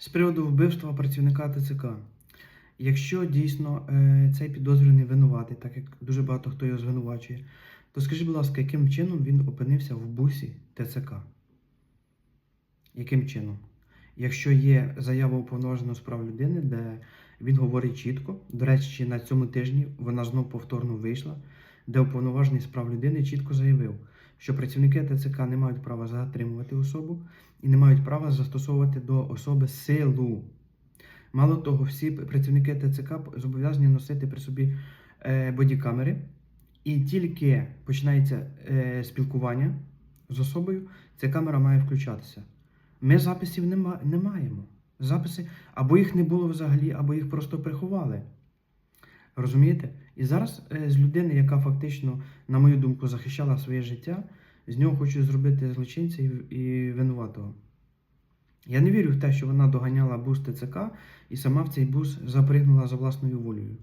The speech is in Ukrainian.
З приводу вбивства працівника ТЦК. Якщо дійсно е, цей підозрюваний винуватий, так як дуже багато хто його звинувачує, то скажіть, будь ласка, яким чином він опинився в бусі ТЦК? Яким чином? Якщо є заява уповноваженого з прав людини, де він говорить чітко, до речі, на цьому тижні вона знов повторно вийшла, де уповноважений з прав людини чітко заявив, що працівники ТЦК не мають права затримувати особу і не мають права застосовувати до особи силу. Мало того, всі працівники ТЦК зобов'язані носити при собі е, бодікамери, і тільки починається е, спілкування з особою, ця камера має включатися. Ми записів не, ма- не маємо. Записи або їх не було взагалі, або їх просто приховали. Розумієте? І зараз е, з людини, яка фактично, на мою думку, захищала своє життя, з нього хочуть зробити злочинця і, винуватого. Я не вірю в те, що вона доганяла бус ТЦК і сама в цей бус запригнула за власною волею.